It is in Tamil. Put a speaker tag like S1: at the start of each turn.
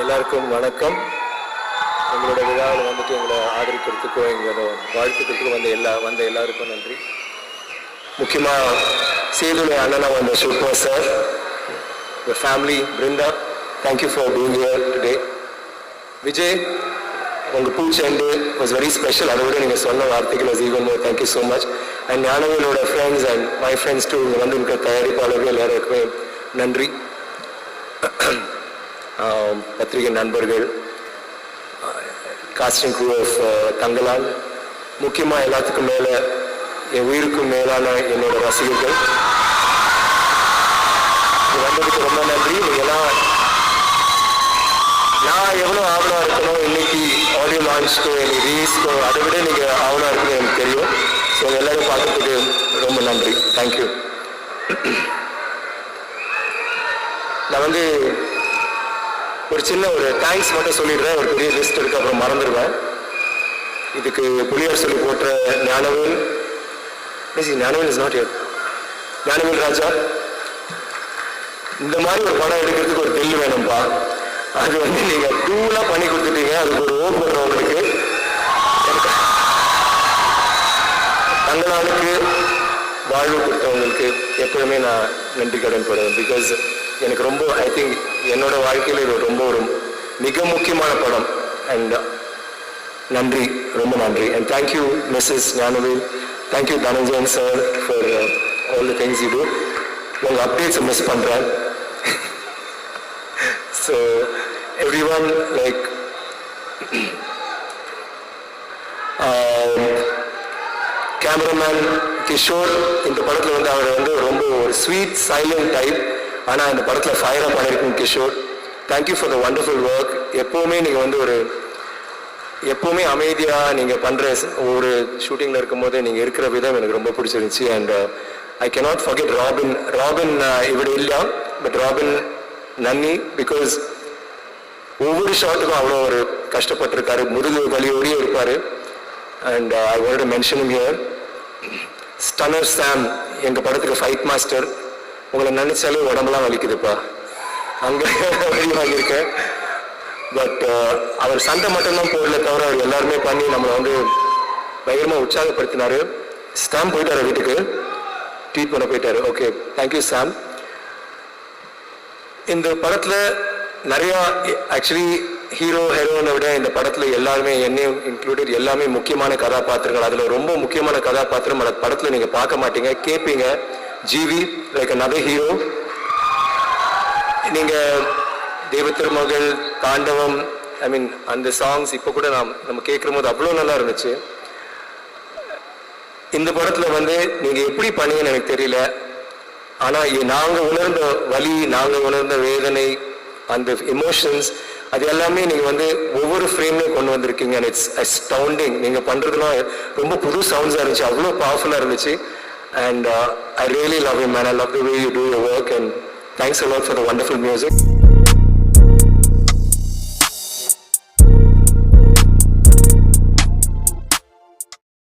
S1: எல்லாருக்கும் வணக்கம். எங்களோட விழாவில் வந்துட்டு எங்களை ஆதரிக்கிறதுக்கும் எங்களோட வாழ்த்துக்கிறதுக்கும் வந்த எல்லா வந்த எல்லாருக்கும் நன்றி. முக்கியமாக சேதுடைய அண்ணனா வந்த Sushma sir the family Brinda thank you for being here today Vijay உங்கள் பூச்செண்டு வாஸ் வெரி ஸ்பெஷல் அதை விட நீங்கள் சொன்ன வார்த்தைகள் was even more thank you so much and ஞானவேலோட friends and my friends too இங்கே வந்து இருக்கிற தயாரிப்பாளர்கள் எல்லாருக்குமே நன்றி. பத்திரிகை நண்பர்கள் காஸ்டிங் குரூ ஆஃப் uh, தங்கலால் முக்கியமாக எல்லாத்துக்கும் மேலே என் உயிருக்கும் மேலான என்னோட ரசிகர்கள். வந்ததுக்கு ரொம்ப நன்றி. நீங்கள்லாம் நான் எவ்வளோ ஆவலாக இருக்கணும் இன்னைக்கு ஆடியோ லான்ச்க்கோ இன்னைக்கு ரீல்ஸ்க்கோ அதை விட நீங்கள் ஆவலாக இருக்குன்னு எனக்கு தெரியும். ஸோ எல்லாரும் பார்க்கறதுக்கு ரொம்ப நன்றி. தேங்க்யூ நான் வந்து ஒரு சின்ன ஒரு தேங்க்ஸ் மட்டும் சொல்லிடுறேன். ஒரு பெரிய லிஸ்ட் இருக்கு அப்புறம் மறந்துடுவேன். இதுக்கு புலியார் சொல்லி போட்ட Gnanavel. Gnanavel is not your Gnanavel Raja. இந்த மாதிரி ஒரு படம் எடுக்கிறதுக்கு ஒரு தெல்லு வேணும்பா. அது வந்து நீங்க டூலா பண்ணி கொடுத்துட்டீங்க. அதுக்கு ஒரு ஓ போடுறவங்களுக்கு தங்களாளுக்கு வாழ்வு கொடுத்தவங்களுக்கு எப்பவுமே நான் நன்றி கடன் படுவேன். பிகாஸ் எனக்கு ரொம்ப ஐ திங்க் என்னோட வாழ்க்கையில் இது ரொம்ப ஒரு மிக முக்கியமான படம். அண்ட் uh, நன்றி ரொம்ப நன்றி. And thank you Mrs Gnanavel thank you Dhananjayan sir for all the things இது உங்கள் அப்டேட்ஸை மிஸ் பண்ணுறேன் so everyone like cameraman Kishore இந்த படத்தில் வந்து அவர் வந்து ரொம்ப ஒரு ஸ்வீட் சைலண்ட் டைப் ஆனால் இந்த படத்தில் ஃபயராக பண்ணியிருக்கும் Kishore. Thank you for the wonderful work எப்போவுமே நீங்கள் வந்து ஒரு எப்போவுமே அமைதியாக நீங்கள் பண்ணுற ஒரு ஷூட்டிங்கில் இருக்கும்போது நீங்கள் இருக்கிற விதம் எனக்கு ரொம்ப பிடிச்சிருந்துச்சு. And I cannot forget Robin Robin இவர் இல்லையா பட் ராபின் நன்னி பிகாஸ் ஒவ்வொரு ஷாட்டுக்கும் அவ்வளோ ஒரு கஷ்டப்பட்டிருக்காரு. முதுகு வலியோடயே இருப்பார். And I want mention here stunner Sam எங்கள் படத்துக்கு ஃபைட் மாஸ்டர் உங்களை நினைச்சாலே உடம்புலாம் வலிக்குதுப்பா. அங்கே வழி பட் அவர் சண்டை மட்டும்தான் போடல தவிர அவர் எல்லாருமே பண்ணி நம்மளை வந்து பயங்கரமாக உற்சாகப்படுத்தினாரு. ஸ்டாம் போயிட்டாரு வீட்டுக்கு. ட்வீட் பண்ண போயிட்டாரு. ஓகே தேங்க்யூ சாம் இந்த படத்துல நிறைய ஆக்சுவலி ஹீரோ ஹீரோனை விட இந்த படத்துல எல்லாருமே என்னையும் இன்க்ளூடட் எல்லாமே முக்கியமான கதாபாத்திரங்கள். அதுல ரொம்ப முக்கியமான கதாபாத்திரம் அந்த படத்துல நீங்க பார்க்க மாட்டீங்க கேட்பீங்க ஜிவி லைக் நதர் ஹீரோ நீங்க தெய்வ திருமகள் தாண்டவம் ஐ மீன் அந்த சாங்ஸ் இப்போ கூட நாம் நம்ம கேட்குற போது அவ்வளோ நல்லா இருந்துச்சு. இந்த படத்துல வந்து நீங்க எப்படி பண்ணீங்கன்னு எனக்கு தெரியல. ஆனா நாங்கள் நாங்க உணர்ந்த வலி நாங்க உணர்ந்த வேதனை அந்த எமோஷன்ஸ் அது எல்லாமே நீங்க வந்து ஒவ்வொரு ஃப்ரேம்லயும் கொண்டு வந்திருக்கீங்க. அண்ட் இட்ஸ் அஸ்டவுண்டிங் நீங்க பண்றதுலாம் ரொம்ப புது சவுண்ட்ஸா இருந்துச்சு. அவ்வளோ பவர்ஃபுல்லா இருந்துச்சு. And uh, I really love him, and I love the way you do your work. And thanks a lot for the wonderful music.